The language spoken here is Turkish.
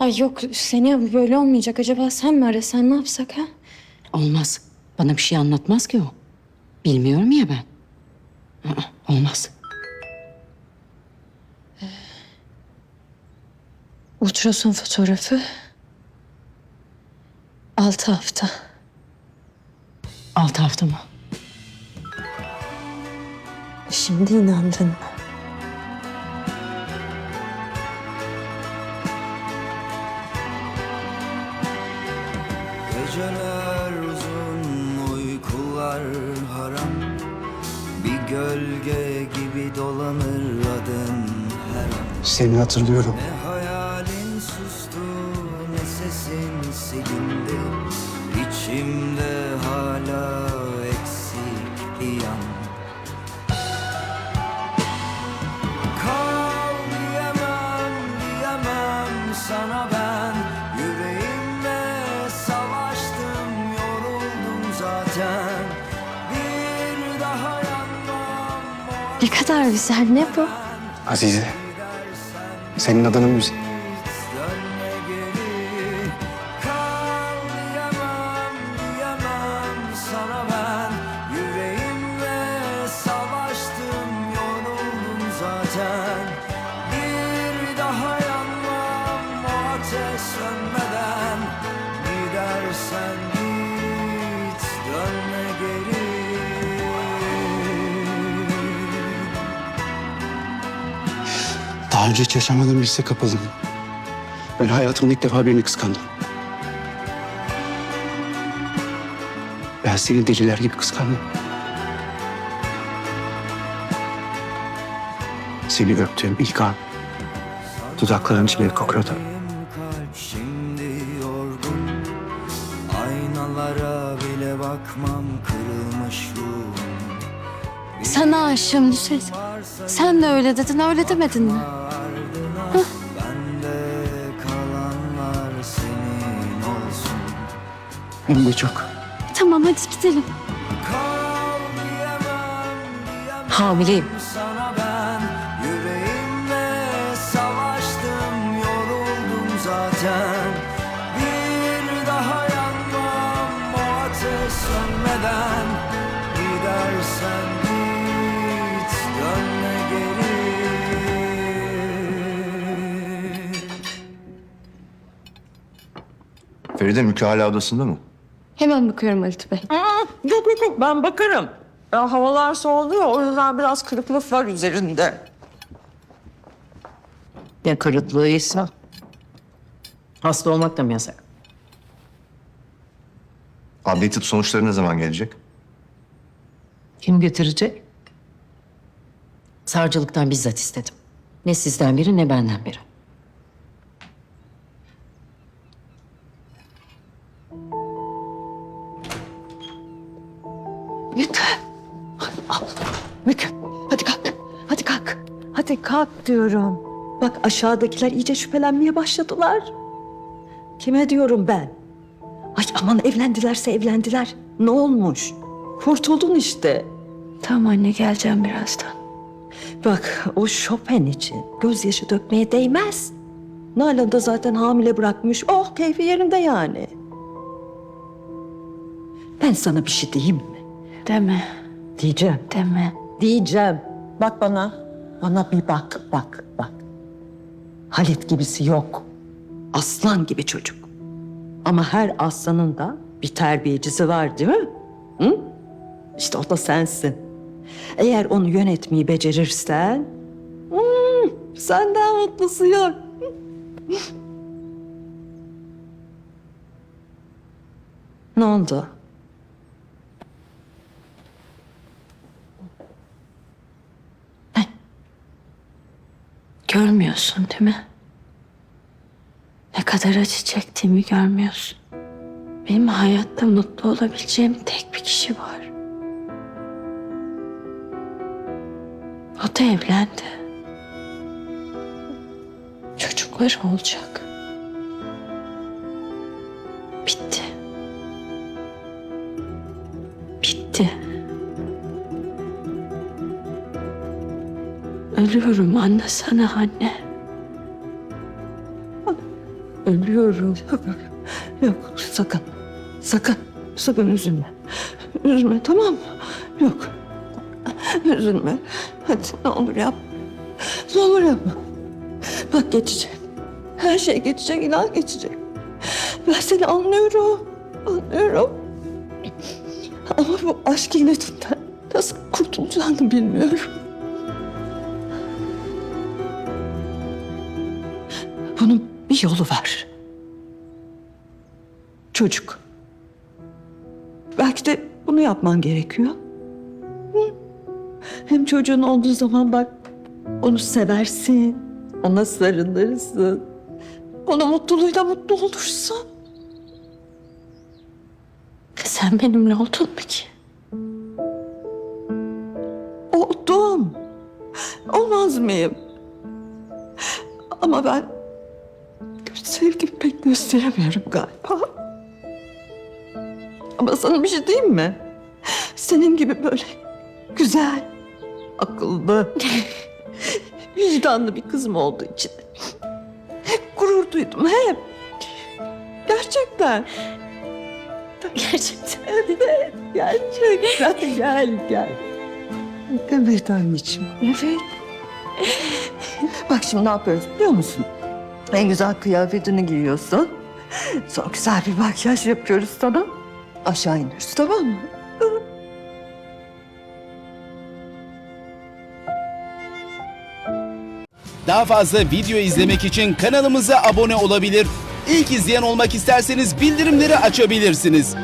Ay yok seni böyle olmayacak. Acaba sen mi arasan ne yapsak ha? Olmaz. Bana bir şey anlatmaz ki o. Bilmiyorum ya ben. Aa, olmaz. Ultrason fotoğrafı. Altı hafta. Altı hafta mı? Şimdi inandın mı? Uykular haram Bir gölge gibi dolanır adın her an Seni hatırlıyorum. Ne hayalin sustu, ne sesin silindi. İçimde hala eksik bir yan Kal diyemem, diyemem sana ben. Yüreğimle savaştım, yoruldum zaten Ne kadar güzel ne bu? Azize. Senin adının müziği. Daha önce hiç yaşamadığım bir hisse kapıldım. Ben hayatımda ilk defa birini kıskandım. Ben seni deliler gibi kıskandım. Seni öptüğüm ilk an dudakların içinde kokuyordu. Aynalara bile bakmam kırılmış ruhum Sana aşığım Nusret. Sen de öyle dedin öyle demedin mi? Hem de çok. Tamam hadi gidelim. Hamileyim. sana ben Yüreğimle savaştım yoruldum zaten Bir daha yanmam o ateş sönmeden Gidersen git dönme geri Feride Mükü hala odasında mı? Hemen bakıyorum Halit Bey. Yok yok yok ben bakarım. Ya, havalar soğudu ya o yüzden biraz kırıklık var üzerinde. Ne kırıklığıysa. Hasta olmak da mı yasak? Adli tıp sonuçları ne zaman gelecek? Kim getirecek? Savcılıktan bizzat istedim. Ne sizden biri ne benden biri. Mükü. Al. Mükü. Hadi kalk. Hadi kalk. Hadi kalk diyorum. Bak aşağıdakiler iyice şüphelenmeye başladılar. Kime diyorum ben? Ay aman evlendilerse evlendiler. Ne olmuş? Kurtuldun işte. Tamam anne geleceğim birazdan. Bak o Chopin için gözyaşı dökmeye değmez. Nalan da zaten hamile bırakmış. Oh keyfi yerinde yani. Ben sana bir şey diyeyim mi? Deme Diyeceğim. deme. Diyeceğim. Bak bana. Bana bir bak, bak, bak. Halit gibisi yok. Aslan gibi çocuk. Ama her aslanın da bir terbiyecisi var değil mi? Hı? İşte o da sensin. Eğer onu yönetmeyi becerirsen... hmm, senden mutlusu yok. ne oldu? Görmüyorsun değil mi? Ne kadar acı çektiğimi görmüyorsun. Benim hayatta mutlu olabileceğim tek bir kişi var. O da evlendi. Çocukları olacak. Ölüyorum anlasana anne. Ölüyorum. Yok sakın. Sakın. Sakın üzülme. Üzülme tamam mı? Yok. Üzülme. Hadi ne olur yap. Ne olur yapma. Bak geçecek. Her şey geçecek, inan geçecek. Ben seni anlıyorum. Anlıyorum. Ama bu aşk illetinden nasıl kurtulacağını bilmiyorum. Bunun bir yolu var. Çocuk. Belki de bunu yapman gerekiyor. Hem çocuğun olduğu zaman bak onu seversin. Ona sarılırsın. Ona mutluluğuyla mutlu olursun. Sen benimle oldun mu ki? Oldum. Olmaz mıyım? Ama ben sevgimi pek gösteremiyorum galiba. Ama sana bir şey diyeyim mi? Senin gibi böyle güzel, akıllı, vicdanlı bir kızım olduğu için hep gurur duydum, hep. Gerçekten. Gerçekten. Evet, gerçekten. Gel, gel. Evet anneciğim, evet. Bak şimdi ne yapıyoruz biliyor musun? En güzel kıyafetini giyiyorsun. Sonra güzel bir makyaj yapıyoruz sana. Aşağı iniyoruz tamam mı? Daha fazla video izlemek için kanalımıza abone olabilir. İlk izleyen olmak isterseniz bildirimleri açabilirsiniz.